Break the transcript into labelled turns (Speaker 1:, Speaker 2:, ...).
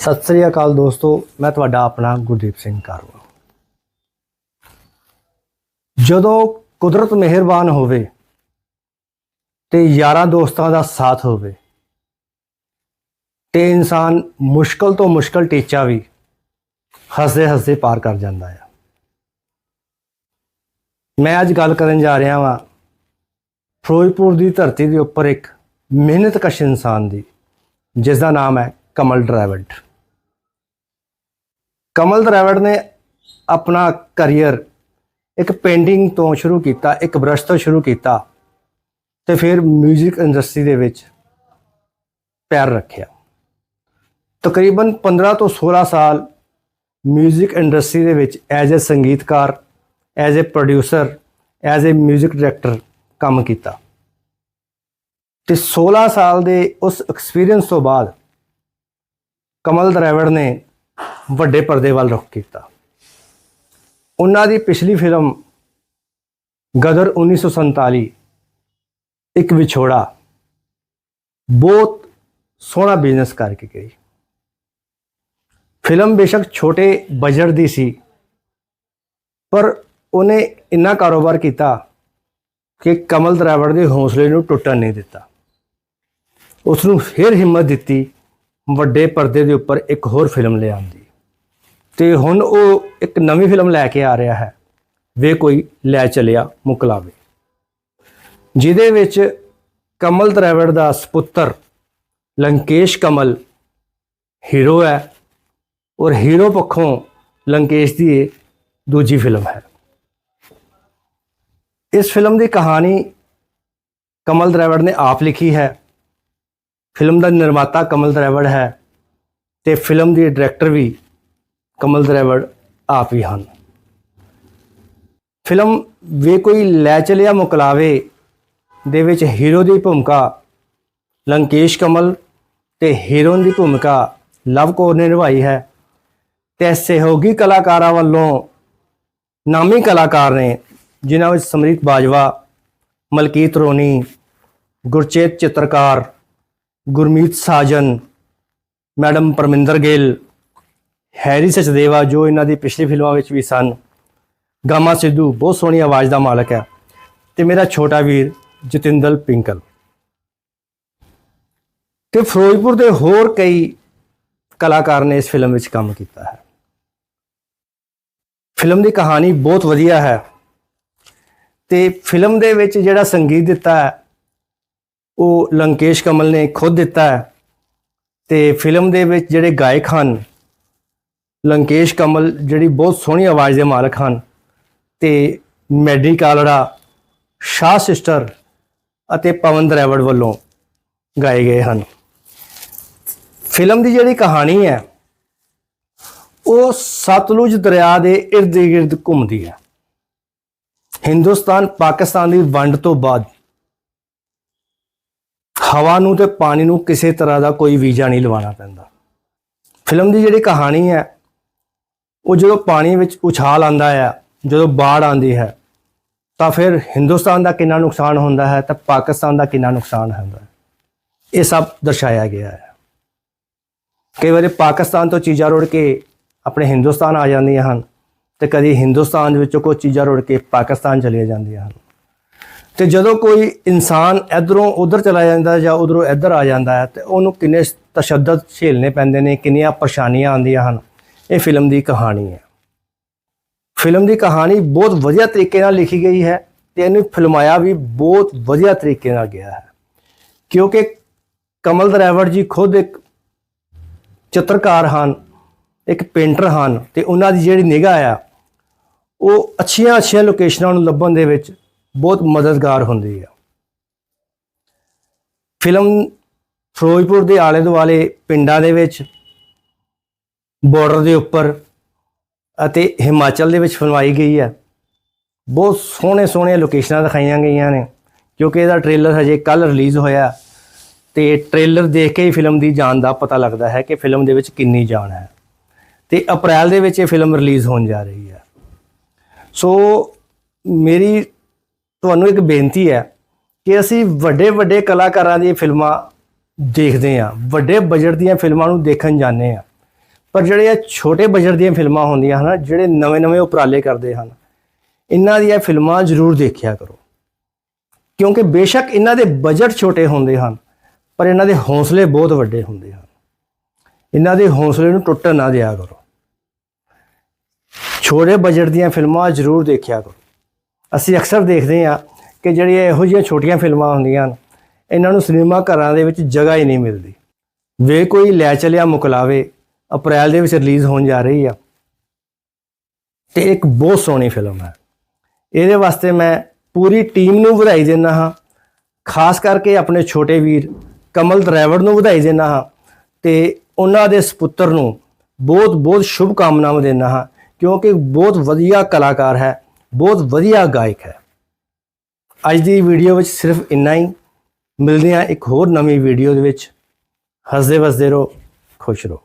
Speaker 1: ਸਤਿ ਸ੍ਰੀ ਅਕਾਲ ਦੋਸਤੋ, ਮੈਂ ਤੁਹਾਡਾ ਆਪਣਾ ਗੁਰਦੀਪ ਸਿੰਘ ਕਾਰਵਾ। ਜਦੋਂ ਕੁਦਰਤ ਮਿਹਰਬਾਨ ਹੋਵੇ ਤੇ ਯਾਰਾਂ ਦੋਸਤਾਂ ਦਾ ਸਾਥ ਹੋਵੇ, ਤੇ ਇਨਸਾਨ ਮੁਸ਼ਕਲ ਤੋਂ ਮੁਸ਼ਕਲ ਟੀਚਾ ਵੀ ਹੱਸਦੇ ਹੱਸਦੇ ਪਾਰ ਕਰ ਜਾਂਦਾ ਹੈ ਮੈਂ ਅੱਜ ਗੱਲ ਕਰਨ ਜਾ ਰਿਹਾ ਹਾਂ ਫਿਰੋਜ਼ਪੁਰ ਦੀ ਧਰਤੀ ਦੇ ਉੱਪਰ ਇੱਕ ਮਿਹਨਤਕਸ਼ ਇਨਸਾਨ ਦੀ ਜਿਸ ਦਾ ਨਾਮ ਹੈ ਕਮਲ ਡਰਾਈਵਡ ਕਮਲ ਡਰਾਈਵਡ ਨੇ ਆਪਣਾ ਕੈਰੀਅਰ ਇੱਕ ਪੇਂਟਿੰਗ ਤੋਂ ਸ਼ੁਰੂ ਕੀਤਾ ਇੱਕ ਬ੍ਰਸ਼ ਤੋਂ ਸ਼ੁਰੂ ਕੀਤਾ ਤੇ ਫਿਰ 뮤직 ਇੰਡਸਟਰੀ ਦੇ ਵਿੱਚ ਪੈਰ ਰੱਖਿਆ ਤਕਰੀਬਨ 15 ਤੋਂ 16 ਸਾਲ 뮤직 ਇੰਡਸਟਰੀ ਦੇ ਵਿੱਚ ਐਜ਼ ਅ ਸੰਗੀਤਕਾਰ as a producer as a 뮤직 director ਕੰਮ ਕੀਤਾ ਤੇ 16 ਸਾਲ ਦੇ ਉਸ ਐਕਸਪੀਰੀਅੰਸ ਤੋਂ ਬਾਅਦ ਕਮਲ ਦਰਾਵੜ ਨੇ ਵੱਡੇ ਪਰਦੇ ਵੱਲ ਰੁਖ ਕੀਤਾ। ਉਹਨਾਂ ਦੀ ਪਿਛਲੀ ਫਿਲਮ ਗਦਰ 1947 ਇੱਕ ਵਿਛੋੜਾ, ਬਹੁਤ ਸੋਹਣਾ ਬਿਜ਼ਨਸ ਕਰਕੇ ਗਈ। ਫਿਲਮ ਬੇਸ਼ੱਕ ਛੋਟੇ ਬਜਟ ਦੀ ਸੀ, ਪਰ ਉਹਨੇ ਇੰਨਾ ਕਾਰੋਬਾਰ ਕੀਤਾ ਕਿ ਕਮਲ ਦਰਾਵੜ ਦੇ ਹੌਸਲੇ ਨੂੰ ਟੁੱਟਣ ਨਹੀਂ ਦਿੱਤਾ। ਉਸ ਨੂੰ ਫਿਰ ਹਿੰਮਤ ਦਿੱਤੀ ਵੱਡੇ ਪਰਦੇ ਦੇ ਉੱਪਰ ਇੱਕ ਹੋਰ ਫਿਲਮ ਲਿਆਉਣ ਦੀ ਤੇ ਹੁਣ ਉਹ ਇੱਕ ਨਵੀਂ ਫਿਲਮ ਲੈ ਕੇ ਆ ਰਿਹਾ ਹੈ। ਵੇ ਕੋਈ ਲੈ ਚਲਿਆ ਮੁਕਲਾਵੇ। ਜਿਹਦੇ ਵਿੱਚ ਕਮਲ ਦਰਾਵੜ ਦਾ ਸੁਪੁੱਤਰ ਲੰਕੇਸ਼ ਕਮਲ ਹੀਰੋ ਹੈ ਔਰ ਹੀਰੋ ਪੱਖੋਂ ਲੰਕੇਸ਼ ਦੀ ਇਹ ਦੂਜੀ ਫਿਲਮ ਹੈ। ਇਸ ਫਿਲਮ ਦੀ ਕਹਾਣੀ ਕਮਲ ਦਰਾਵੜ ਨੇ ਆਪ ਲਿਖੀ ਹੈ। ਫਿਲਮ ਦਾ ਨਿਰਮਾਤਾ ਕਮਲ ਦਰਾਵੜ ਹੈ ਤੇ ਫਿਲਮ ਦੀ ਡਾਇਰੈਕਟਰ ਵੀ ਕਮਲ ਦਰਾਵੜ ਆਪ ਹੀ ਹਨ। ਫਿਲਮ ਵੇ ਕੋਈ ਲੈ ਚਲਿਆ ਮੁਕਲਾਵੇ ਦੇ ਵਿੱਚ ਹੀਰੋ ਦੀ ਭੂਮਿਕਾ ਲੰਕੇਸ਼ ਕਮਲ ਤੇ ਹੀਰੋਇਨ ਦੀ ਭੂਮਿਕਾ ਲਵ ਕੌਰ ਨੇ ਨਿਭਾਈ ਹੈ ਤੇ ਸਹਿਯੋਗੀ ਕਲਾਕਾਰਾਂ ਵੱਲੋਂ ਨਾਮੀ ਕਲਾਕਾਰ ਨੇ, ਜਿਨ੍ਹਾਂ ਵਿੱਚ ਸਮਰੀਤ ਬਾਜਵਾ, ਮਲਕੀਤ ਰੋਣੀ, ਗੁਰਚੇਤ ਚਿੱਤਰਕਾਰ, ਗੁਰਮੀਤ ਸਾਜਨ, ਮੈਡਮ ਪਰਮਿੰਦਰ ਗਿੱਲ ਹੈਰੀ ਸਚਦੇਵਾ ਜੋ ਇਹਨਾਂ ਦੀ ਪਿਛਲੀ ਫਿਲਮਾਂ ਵਿੱਚ ਵੀ ਸਨ। ਗਾਮਾ ਸਿੱਧੂ ਬਹੁਤ ਸੋਹਣੀ ਆਵਾਜ਼ ਦਾ ਮਾਲਕ ਹੈ ਤੇ ਮੇਰਾ ਛੋਟਾ ਵੀਰ ਜਤਿੰਦਰ ਪਿੰਕਲ। ਤੇ ਫਿਰੋਜ਼ਪੁਰ ਦੇ ਹੋਰ ਕਈ ਕਲਾਕਾਰ ਨੇ ਇਸ ਫਿਲਮ ਵਿੱਚ ਕੰਮ ਕੀਤਾ ਹੈ। ਫਿਲਮ ਦੀ ਕਹਾਣੀ ਬਹੁਤ ਵਧੀਆ ਹੈ ਤੇ ਫਿਲਮ ਦੇ ਵਿੱਚ ਜਿਹੜਾ ਸੰਗੀਤ ਦਿੱਤਾ ਹੈ, ਉਹ ਲੰਕੇਸ਼ ਕਮਲ ਨੇ ਖੁਦ ਦਿੱਤਾ ਹੈ ਤੇ ਫਿਲਮ ਦੇ ਵਿੱਚ ਜਿਹੜੇ ਗਾਇਕ ਹਨ ਲੰਕੇਸ਼ ਕਮਲ ਜਿਹੜੀ ਬਹੁਤ ਸੋਹਣੀ ਆਵਾਜ਼ ਦੇ ਮਾਲਕ ਹਨ ਤੇ ਮੈਡੀ ਕਾਲੜਾ, ਸ਼ਾਹ ਸਿਸਟਰ ਅਤੇ ਪਵਨ ਦਰੈਵੜ ਵੱਲੋਂ ਗਾਏ ਗਏ ਹਨ। ਫਿਲਮ ਦੀ ਜਿਹੜੀ ਕਹਾਣੀ ਹੈ, ਉਹ ਸਤਲੁਜ ਦਰਿਆ ਦੇ ird-gird ਘੁੰਮਦੀ ਹੈ। ਹਿੰਦੁਸਤਾਨ ਪਾਕਿਸਤਾਨ ਦੀ ਵੰਡ ਤੋਂ ਬਾਅਦ ਹਵਾ ਨੂੰ ਤੇ ਪਾਣੀ ਨੂੰ ਕਿਸੇ ਤਰ੍ਹਾਂ ਦਾ ਕੋਈ ਵੀਜ਼ਾ ਨਹੀਂ ਲਵਾਉਣਾ ਪੈਂਦਾ। ਫਿਲਮ ਦੀ ਜਿਹੜੀ ਕਹਾਣੀ ਹੈ ਉਹ ਜਦੋਂ ਪਾਣੀ ਵਿੱਚ ਉਛਾਲ ਆਂਦਾ ਹੈ, ਜਦੋਂ ਬਾੜ ਆਂਦੀ ਹੈ, ਤਾਂ ਫਿਰ ਹਿੰਦੁਸਤਾਨ ਦਾ ਕਿੰਨਾ ਨੁਕਸਾਨ ਹੁੰਦਾ ਹੈ, ਤਾਂ ਪਾਕਿਸਤਾਨ ਦਾ ਕਿੰਨਾ ਨੁਕਸਾਨ ਹੁੰਦਾ ਹੈ। ਇਹ ਸਭ ਦਰਸਾਇਆ ਗਿਆ ਹੈ। ਕਈ ਵਾਰੀ ਪਾਕਿਸਤਾਨ ਤੋਂ ਚੀਜ਼ਾਂ ਰੋੜ ਕੇ ਆਪਣੇ ਹਿੰਦੁਸਤਾਨ ਆ ਜਾਂਦੀਆਂ ਹਨ ਤੇ ਕਦੀ ਹਿੰਦੁਸਤਾਨ ਵਿੱਚੋਂ ਕੋਈ ਚੀਜ਼ਾਂ ਰੋੜ ਕੇ ਪਾਕਿਸਤਾਨ ਚਲੀਆਂ ਜਾਂਦੀਆਂ ਹਨ। ਤੇ ਜਦੋਂ ਕੋਈ ਇਨਸਾਨ ਇਧਰੋਂ ਉਧਰ ਚਲਾ ਜਾਂਦਾ ਜਾਂ ਉਧਰੋਂ ਇੱਧਰ ਆ ਜਾਂਦਾ ਹੈ, ਤੇ ਉਹਨੂੰ ਕਿੰਨੇ ਤਸ਼ੱਦਦ ਝੇਲਨੇ ਪੈਂਦੇ ਨੇ, ਕਿੰਨੀਆਂ ਪਰੇਸ਼ਾਨੀਆਂ ਆਉਂਦੀਆਂ ਹਨ। ਇਹ ਫਿਲਮ ਦੀ ਕਹਾਣੀ ਹੈ। ਫਿਲਮ ਦੀ ਕਹਾਣੀ ਬਹੁਤ ਵਧੀਆ ਤਰੀਕੇ ਨਾਲ ਲਿਖੀ ਗਈ ਹੈ ਤੇ ਇਹਨੂੰ ਫਿਲਮਾਇਆ ਵੀ ਬਹੁਤ ਵਧੀਆ ਤਰੀਕੇ ਨਾਲ ਗਿਆ ਹੈ। ਕਿਉਂਕਿ ਕਮਲ ਦਰਾਵੜ ਜੀ ਖੁਦ ਇੱਕ ਚਿੱਤਰਕਾਰ ਹਨ, ਇੱਕ ਪੇਂਟਰ ਹਨ ਤੇ ਉਹਨਾਂ ਦੀ ਜਿਹੜੀ ਨਿਗਾਹ ਆ, ਉਹ ਅੱਛੀਆਂ ਅੱਛੀਆਂ ਲੋਕੇਸ਼ਨਾਂ ਨੂੰ ਲੱਭਣ ਦੇ ਵਿੱਚ ਬਹੁਤ ਮਦਦਗਾਰ ਹੁੰਦੀ ਹੈ ਫਿਲਮ ਫਿਰੋਜ਼ਪੁਰ ਦੇ ਆਲੇ ਦੁਆਲੇ ਪਿੰਡਾਂ ਦੇ ਵਿੱਚ ਬਾਰਡਰ ਦੇ ਉੱਪਰ ਅਤੇ ਹਿਮਾਚਲ ਦੇ ਵਿੱਚ ਫਿਲਮਾਈ ਗਈ ਹੈ ਬਹੁਤ ਸੋਹਣੇ ਸੋਹਣੇ ਲੋਕੇਸ਼ਨਾਂ ਦਿਖਾਈਆਂ ਗਈਆਂ ਨੇ, ਕਿਉਂਕਿ ਇਹਦਾ ਟ੍ਰੇਲਰ ਹਜੇ ਕੱਲ ਰਿਲੀਜ਼ ਹੋਇਆ ਤੇ ਟ੍ਰੇਲਰ ਦੇਖ ਕੇ ਹੀ ਫਿਲਮ ਦੀ ਜਾਨ ਦਾ ਪਤਾ ਲੱਗਦਾ ਹੈ ਕਿ ਫਿਲਮ ਦੇ ਵਿੱਚ ਕਿੰਨੀ ਜਾਨ ਹੈ। ਤੇ ਅਪ੍ਰੈਲ ਦੇ ਵਿੱਚ ਇਹ ਫਿਲਮ ਰਿਲੀਜ਼ ਹੋਣ ਜਾ ਰਹੀ ਹੈ। ਸੋ ਮੇਰੀ ਤੁਹਾਨੂੰ ਇੱਕ ਬੇਨਤੀ ਹੈ ਕਿ ਅਸੀਂ ਵੱਡੇ ਵੱਡੇ ਕਲਾਕਾਰਾਂ ਦੀਆਂ ਫਿਲਮਾਂ ਦੇਖਦੇ ਹਾਂ, ਵੱਡੇ ਬਜਟ ਦੀਆਂ ਫਿਲਮਾਂ ਨੂੰ ਦੇਖਣ ਜਾਂਦੇ ਹਾਂ। ਪਰ ਜਿਹੜੇ ਇਹ ਛੋਟੇ ਬਜਟ ਦੀਆਂ ਫਿਲਮਾਂ ਹੁੰਦੀਆਂ ਹਨ, ਜਿਹੜੇ ਨਵੇਂ-ਨਵੇਂ ਉਪਰਾਲੇ ਕਰਦੇ ਹਨ, ਇਹਨਾਂ ਦੀਆਂ ਫਿਲਮਾਂ ਜ਼ਰੂਰ ਦੇਖਿਆ ਕਰੋ। ਕਿਉਂਕਿ ਬੇਸ਼ੱਕ ਇਹਨਾਂ ਦੇ ਬਜਟ ਛੋਟੇ ਹੁੰਦੇ ਹਨ, ਪਰ ਇਹਨਾਂ ਦੇ ਹੌਸਲੇ ਬਹੁਤ ਵੱਡੇ ਹੁੰਦੇ ਹਨ। ਇਹਨਾਂ ਦੇ ਹੌਸਲੇ ਨੂੰ ਟੁੱਟਣ ਨਾ ਦਿਆ ਕਰੋ। ਛੋਟੇ ਬਜਟ ਦੀਆਂ ਫਿਲਮਾਂ ਜ਼ਰੂਰ ਦੇਖਿਆ ਕਰੋ। ਅਸੀਂ ਅਕਸਰ ਦੇਖਦੇ ਹਾਂ ਕਿ ਜਿਹੜੀਆਂ ਇਹੋ ਜਿਹੀਆਂ ਛੋਟੀਆਂ ਫਿਲਮਾਂ ਹੁੰਦੀਆਂ ਹਨ, ਇਹਨਾਂ ਨੂੰ ਸਿਨੇਮਾ ਘਰਾਂ ਦੇ ਵਿੱਚ ਜਗ੍ਹਾ ਹੀ ਨਹੀਂ ਮਿਲਦੀ। ਵੇ ਕੋਈ ਲੈ ਚਲਿਆ ਮੁਕਲਾਵੇ ਅਪ੍ਰੈਲ ਦੇ ਵਿੱਚ ਰਿਲੀਜ਼ ਹੋਣ ਜਾ ਰਹੀ ਆ। ਤੇ ਇੱਕ ਬਹੁਤ ਸੋਹਣੀ ਫਿਲਮ ਹੈ। ਇਹਦੇ ਵਾਸਤੇ ਮੈਂ ਪੂਰੀ ਟੀਮ ਨੂੰ ਵਧਾਈ ਦਿੰਦਾ ਹਾਂ। ਖਾਸ ਕਰਕੇ ਆਪਣੇ ਛੋਟੇ ਵੀਰ ਕਮਲ ਡਰਾਈਵਰ ਨੂੰ ਵਧਾਈ ਦਿੰਦਾ ਹਾਂ ਤੇ ਉਹਨਾਂ ਦੇ ਸੁਪੁੱਤਰ ਨੂੰ ਬਹੁਤ ਬਹੁਤ ਸ਼ੁਭ ਕਾਮਨਾਵਾਂ ਦਿੰਦਾ ਹਾਂ ਕਿਉਂਕਿ ਬਹੁਤ ਵਧੀਆ ਕਲਾਕਾਰ ਹੈ, ਬਹੁਤ ਵਧੀਆ ਗਾਇਕ ਹੈ। ਅੱਜ ਦੀ ਵੀਡੀਓ ਵਿੱਚ ਸਿਰਫ ਇੰਨਾ ਹੀ। ਮਿਲਦੇ ਹਾਂ ਇੱਕ ਹੋਰ ਨਵੀਂ ਵੀਡੀਓ ਦੇ ਵਿੱਚ। ਹੱਸਦੇ ਵਸਦੇ ਰਹੋ, ਖੁਸ਼ ਰਹੋ।